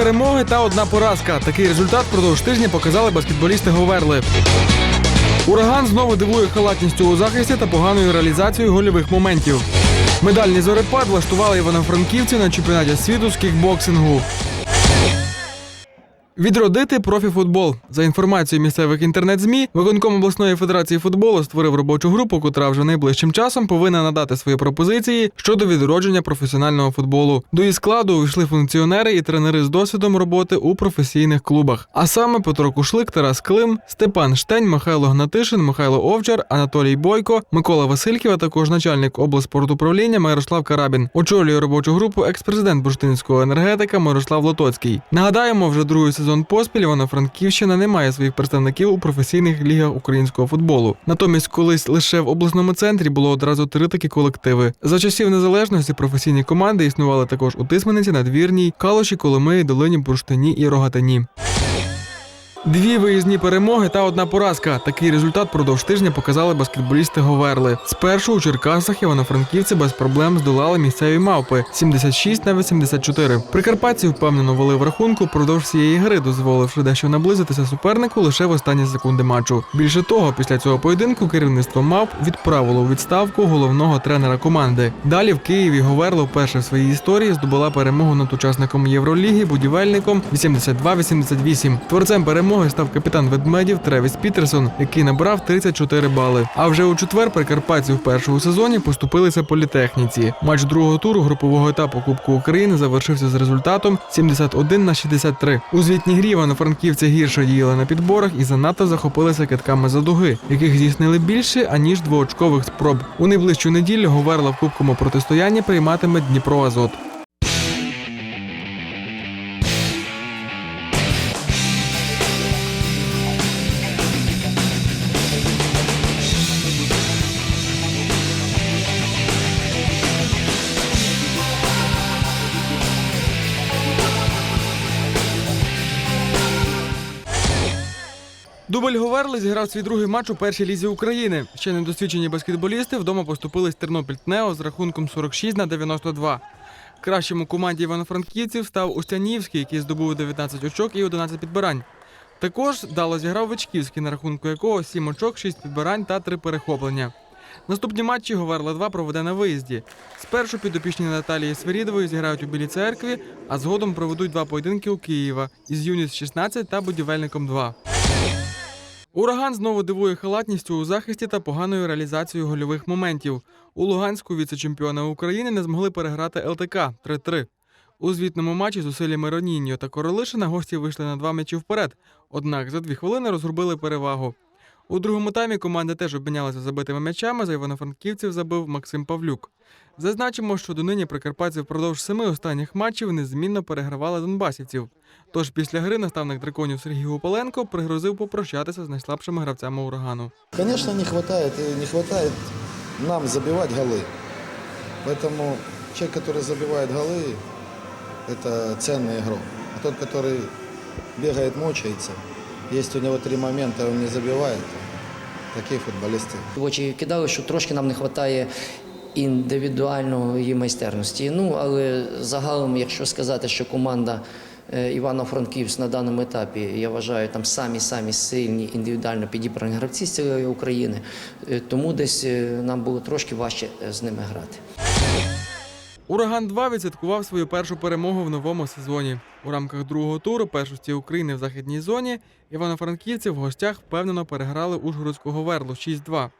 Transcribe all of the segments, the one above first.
перемоги та одна поразка. Такий результат впродовж тижня показали баскетболісти Говерли. Ураган знову дивує халатністю у захисті та поганою реалізацією гольових моментів. Медальний зорепад влаштували івано-франківці на чемпіонаті світу з кікбоксингу. Відродити профіфутбол за інформацією місцевих інтернет-змі, виконком обласної федерації футболу створив робочу групу, котра вже найближчим часом повинна надати свої пропозиції щодо відродження професіонального футболу. До її складу увійшли функціонери і тренери з досвідом роботи у професійних клубах. А саме Петро Кушлик, Тарас Клим, Степан Штень, Михайло Гнатишин, Михайло Овчар, Анатолій Бойко, Микола Васильків, а також начальник облспортуправління Мирослав Карабін. Очолює робочу групу екс-президент бурштинського енергетика Мирослав Лотоцький. Нагадаємо, вже другий сезон поспіль Івано-Франківщина не має своїх представників у професійних лігах українського футболу. Натомість, колись лише в обласному центрі було одразу три такі колективи. За часів незалежності професійні команди існували також у Тисмениці, Надвірній, Калуші, Коломиї, Долині, Бурштині і Рогатині. Дві виїзні перемоги та одна поразка. Такий результат продовж тижня показали баскетболісти Говерли. Спершу у Черкасах івано-франківці без проблем здолали місцеві мавпи 76 на 84. Прикарпатці впевнено вели в рахунку продовж всієї гри, дозволивши дещо наблизитися супернику лише в останні секунди матчу. Більше того, після цього поєдинку керівництво мавп відправило у відставку головного тренера команди. Далі в Києві Говерла вперше в своїй історії здобула перемогу над учасником Євроліги будівельником 82-88. Творцем перемоги став капітан ведмедів Тревіс Пітерсон, який набрав 34 бали. А вже у четвер прикарпатці в першому сезоні поступилися політехніці. Матч другого туру групового етапу Кубку України завершився з результатом 71 на 63. У звітній грі івано-франківці гірше діяли на підборах і занадто захопилися китками за дуги, яких здійснили більше аніж двоочкових спроб. У найближчу неділю Говерла в кубкому протистоянні прийматиме Дніпро Азот. Дубль Говерли зіграв свій другий матч у першій лізі України. Ще недосвідчені баскетболісти вдома поступились Тернопіль Тнео з рахунком 46 на 92. Кращим у команді івано-франківців став Устянівський, який здобув 19 очок і 11 підбирань. Також дало зіграв Вичківський, на рахунку якого 7 очок, 6 підбирань та 3 перехоплення. Наступні матчі Говерла 2 проведе на виїзді. Спершу підопічні Наталії Свирідової зіграють у Білій церкві, а згодом проведуть два поєдинки у Києва із Юніс 16 та будівельником 2. Ураган знову дивує халатністю у захисті та поганою реалізацією гольових моментів. У Луганську віце-чемпіона України не змогли переграти ЛТК 3-3. У звітному матчі з усиллями Роніньо та Королишина гості вийшли на два м'ячі вперед. Однак за дві хвилини розгрубили перевагу. У другому таймі команди теж обмінялися забитими м'ячами. За івано-франківців забив Максим Павлюк. Зазначимо, що донині прикарпатці впродовж семи останніх матчів незмінно перегравали донбасівців. Тож після гри наставник драконів Сергій Гупаленко пригрозив попрощатися з найслабшими гравцями урагану. Конечно, не хватает, и не хватает нам забивать голы. Поэтому человек, который забивает голы, это ценный игрок. А тот, который бегает, мучается, есть у него три момента, он не забивает, такие футболисты. В очі кидали, що трошки нам не вистачає індивідуальної майстерності. Ну, але загалом, якщо сказати, що команда е, Івано-Франківськ на даному етапі, я вважаю, там самі-самі сильні індивідуально підібрані гравці з цієї України, Е, тому десь е, нам було трошки важче з ними грати. Ураган 2 відсвяткував свою першу перемогу в новому сезоні. У рамках другого туру першості України в західній зоні івано-франківці в гостях впевнено переграли Ужгородську Говерлу 6-2.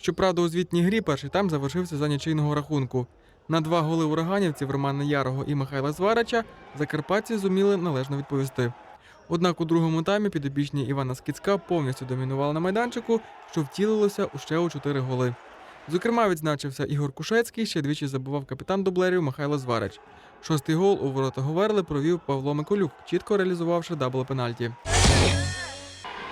Щоправда, у звітній грі перший тайм завершився за нічийного рахунку. На два голи ураганівців Романа Ярого і Михайла Зварича закарпатці зуміли належно відповісти. Однак у другому таймі підопічні Івана Скіцька повністю домінували на майданчику, що втілилося у ще у чотири голи. Зокрема, відзначився Ігор Кушецький, ще двічі забував капітан дублерів Михайло Зварич. Шостий гол у ворота Говерли провів Павло Миколюк, чітко реалізувавши дабл пенальті.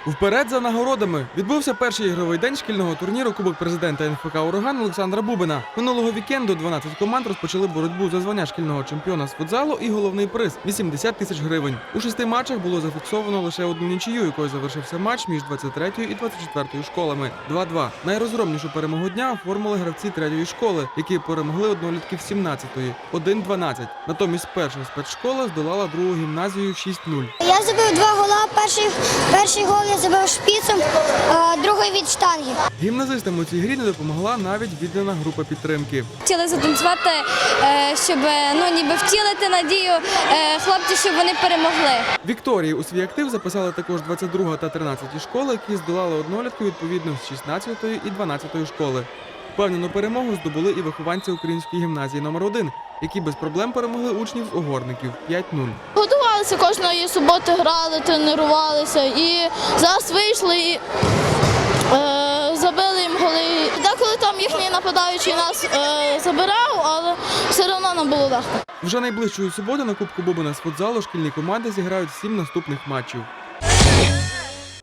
Вперед за нагородами відбувся перший ігровий день шкільного турніру Кубок президента НФК Ураган Олександра Бубина. Минулого вікенду 12 команд розпочали боротьбу за звання шкільного чемпіона з футзалу і головний приз 80 тисяч гривень. У шести матчах було зафіксовано лише одну нічию, якою завершився матч між 23-ю і 24-ю школами. 2-2. Найрозгромнішу перемогу дня оформили гравці третьої школи, які перемогли однолітків 17-ї 1-12. Натомість перша спецшкола здолала другу гімназію 6-0. Я забив два гола. Перший, перший гол я забив шпіцем, а другий від штанги. Гімназистам у цій грі не допомогла навіть віддана група підтримки. Хотіли затанцювати, е, щоб ну ніби втілити надію е, хлопців, щоб вони перемогли. Вікторії у свій актив записали також 22 та 13 школи, які здолали однолітку відповідно з 16 і 12 школи. Впевнену перемогу здобули і вихованці української гімназії номер 1 які без проблем перемогли учнів з угорників 5-0. Готувалися кожної суботи, грали, тренувалися і зараз вийшли і е, забили їм голи. Деколи там їхній нападаючий нас е, забирав, але все одно нам було легко. Вже найближчої суботи на Кубку Бубина з футзалу шкільні команди зіграють сім наступних матчів.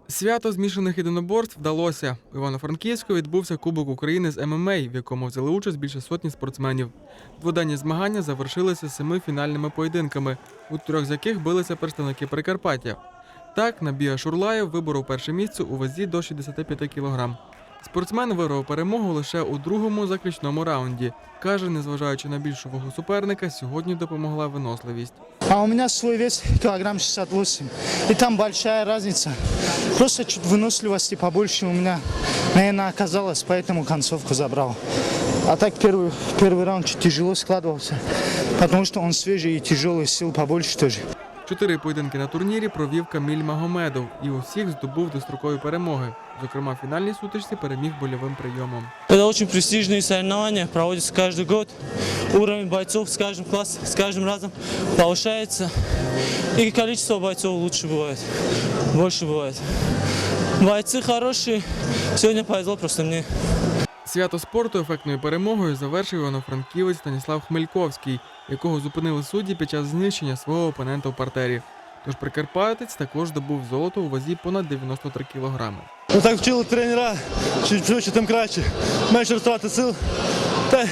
Свято змішаних єдиноборств вдалося. У Івано-Франківську відбувся Кубок України з ММА, в якому взяли участь більше сотні спортсменів. Дводенні змагання завершилися семи фінальними поєдинками, у трьох з яких билися представники Прикарпаття. Так, Набія Шурлаєв виборов перше місце у вазі до 65 кг. Спортсмен вирвав перемогу лише у другому заключному раунді. Каже, незважаючи на більшу вагу суперника, сьогодні допомогла виносливість. А у меня свой вес килограмм 68. И там большая разница. Просто чуть выносливости побольше у меня, наверное, оказалось, поэтому концовку забрал. А так первый, первый раунд чуть тяжело складывался, потому что он свежий и тяжелый, сил побольше тоже. Чотири поєдинки на турнірі провів Каміль Магомедов і усіх здобув дострокові перемоги. Зокрема, в фінальній сутичці переміг больовим прийомом. Это очень престижные соревнования, проводятся каждый год. Уровень бойцов с каждым класс, с каждым разом повышается. И количество бойцов лучше бывает, больше бывает. Бойцы хорошие. Сегодня повезло просто мне. Свято спорту ефектною перемогою завершив івано-франківець Станіслав Хмельковський, якого зупинили судді під час знищення свого опонента в партері. Тож прикарпатець також добув золото у вазі понад 93 кілограми. Ну так вчили тренера, чуть швидше, тим краще. Менше розтрати сил. Та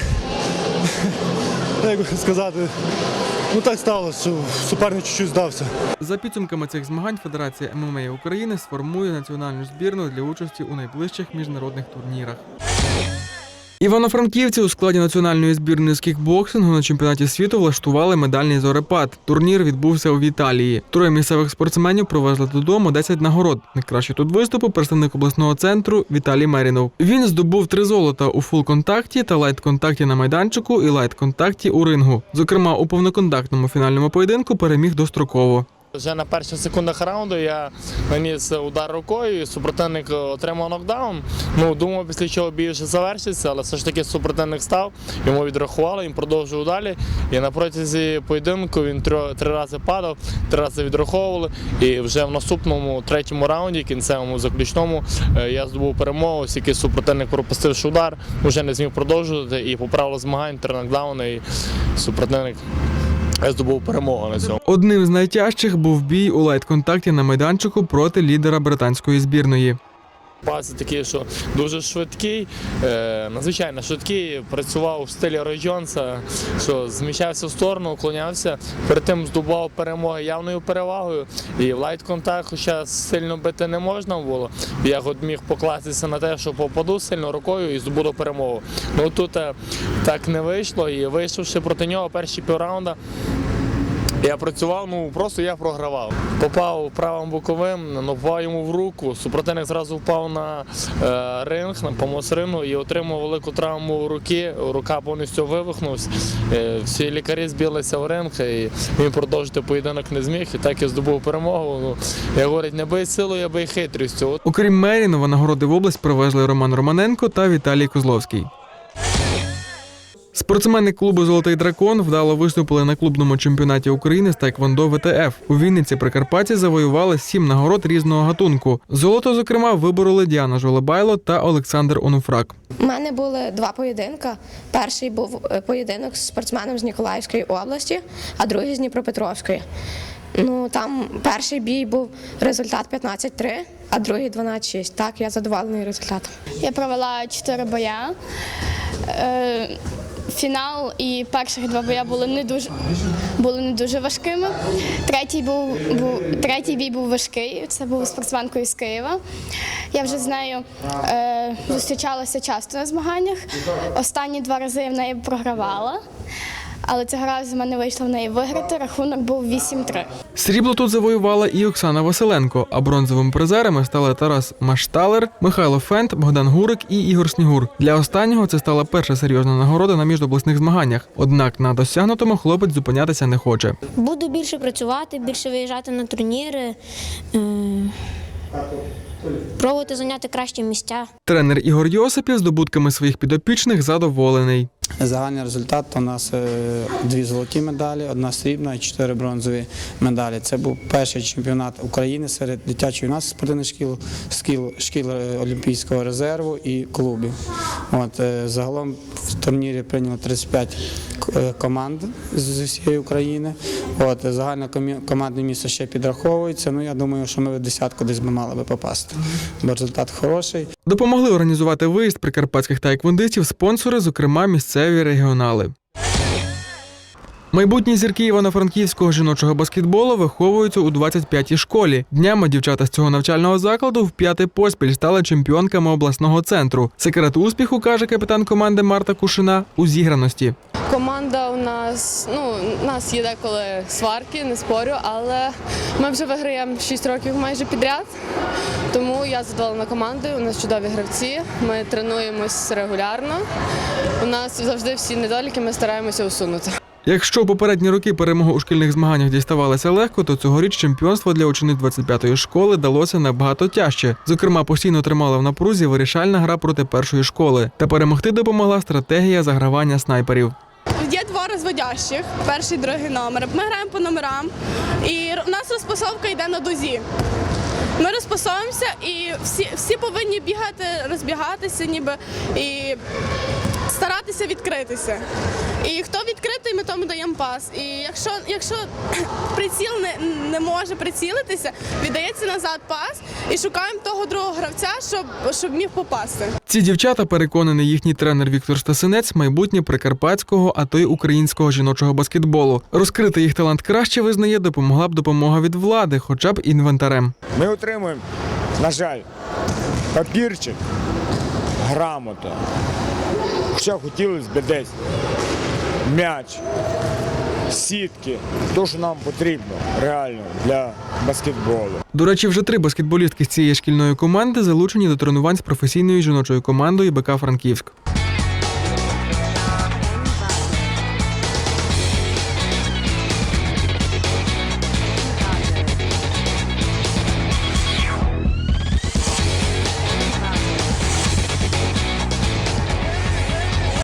як сказати, ну так сталося, що суперник чуть-чуть здався. За підсумками цих змагань Федерація ММА України сформує національну збірну для участі у найближчих міжнародних турнірах. Івано-франківці у складі національної збірної з кікбоксингу на чемпіонаті світу влаштували медальний зорепад. Турнір відбувся у Італії. Троє місцевих спортсменів привезли додому 10 нагород. Найкраще тут виступу представник обласного центру Віталій Мерінов. Він здобув три золота у фул-контакті та лайт-контакті на майданчику і лайт-контакті у рингу. Зокрема, у повноконтактному фінальному поєдинку переміг достроково. Вже на перших секундах раунду я наніс удар рукою, і супротивник отримав нокдаун. Ну, думав, після чого бій вже завершиться, але все ж таки супротивник став, йому відрахували, він продовжував далі. І на протязі поєдинку він три, три рази падав, три рази відраховували. І вже в наступному третьому раунді, кінцевому заключному, е, я здобув перемогу, оскільки супротивник пропустивши удар, вже не зміг продовжувати і по правилу змагань три нокдауни, і супротивник е, здобув перемогу на цьому. Одним з найтяжчих був бій у лайт-контакті на майданчику проти лідера британської збірної. Пас такий, що дуже швидкий, е, надзвичайно швидкий, працював в стилі Рой Джонса, що зміщався в сторону, уклонявся, перед тим здобував перемоги явною перевагою. І в лайт-контакт, хоча сильно бити не можна було, я міг покластися на те, що попаду сильно рукою і здобуду перемогу. Ну тут е, так не вийшло, і вийшовши проти нього перші півраунда, я працював, ну просто я програвав. Попав правим боковим, попав йому в руку. Супротивник зразу впав на е, ринг, на помос рингу і отримав велику травму руки. Рука повністю вивихнувся. Е, всі лікарі збілися в ринг, і він продовжити поєдинок не зміг. І так і здобув перемогу. Ну, я говорить, не бий силою, а бий хитрістю. Окрім Мерінова, нагороди в область привезли Роман Романенко та Віталій Козловський. Спортсмени клубу Золотий дракон вдало виступили на клубному чемпіонаті України з Тайквондо ВТФ. У Вінниці Прикарпатті завоювали сім нагород різного гатунку. Золото, зокрема, вибороли Діана Жолебайло та Олександр Онуфрак. У мене були два поєдинка. Перший був е, поєдинок з спортсменом з Ніколаївської області, а другий з Дніпропетровської. Ну там перший бій був результат 15-3, а другий 12-6. Так, я задоволений результатом. Я провела чотири боя. Фінал і перших два боя були не дуже були не дуже важкими. Третій був, був третій бій був важкий. Це був спортсменкою з Києва. Я вже з нею е, зустрічалася часто на змаганнях. Останні два рази я в неї програвала, але цього разу в мене вийшло в неї виграти. Рахунок був 8-3. Срібло тут завоювала і Оксана Василенко, а бронзовими призерами стали Тарас Машталер, Михайло Фент, Богдан Гурик і Ігор Снігур. Для останнього це стала перша серйозна нагорода на міжобласних змаганнях. Однак на досягнутому хлопець зупинятися не хоче. Буду більше працювати, більше виїжджати на турніри, е, пробувати зайняти кращі місця. Тренер Ігор Йосипів здобутками своїх підопічних задоволений. Загальний результат у нас е, дві золоті медалі, одна срібна і чотири бронзові медалі. Це був перший чемпіонат України серед дитячої нас спортивних шкіл, шкіл, шкіл е, Олімпійського резерву і клубів. От, е, загалом в турнірі прийняло 35 к- е, команд з усієї України. От, загальне командне місце ще підраховується. Ну, я думаю, що ми в десятку десь би мали би попасти. Бо результат хороший. Допомогли організувати виїзд прикарпатських тайквондистів спонсори, зокрема місцеві регіонали. Майбутні зірки Івано-Франківського жіночого баскетболу виховуються у 25-й школі. Днями дівчата з цього навчального закладу в п'ятий поспіль стали чемпіонками обласного центру. Секрет успіху каже капітан команди Марта Кушина у зіграності. Команда у нас, ну, у нас є деколи сварки, не спорю, але ми вже виграємо 6 років майже підряд. Тому я задоволена командою, у нас чудові гравці, ми тренуємось регулярно. У нас завжди всі недоліки ми стараємося усунути. Якщо попередні роки перемоги у шкільних змаганнях діставалися легко, то цьогоріч чемпіонство для учениць 25-ї школи далося набагато тяжче. Зокрема, постійно тримала в напрузі вирішальна гра проти першої школи. Та перемогти допомогла стратегія загравання снайперів. Є два розводящих, перший другий номер. Ми граємо по номерам, і у нас розпасовка йде на дозі. Ми розпасовуємося і всі, всі повинні бігати, розбігатися, ніби і старатися відкритися. І хто відкритий, ми тому даємо пас. І якщо, якщо приціл не, не може прицілитися, віддається назад пас і шукаємо того другого гравця, щоб, щоб міг попасти. Ці дівчата, переконаний їхній тренер Віктор Стасинець, майбутнє прикарпатського, а то й українського жіночого баскетболу. Розкрити їх талант краще визнає, допомогла б допомога від влади, хоча б інвентарем. Ми отримуємо, на жаль, папірчик, грамоту. Хоча хотілося б десь м'яч, сітки, то, що нам потрібно реально для баскетболу. До речі, вже три баскетболістки з цієї шкільної команди залучені до тренувань з професійною жіночою командою БК Франківськ.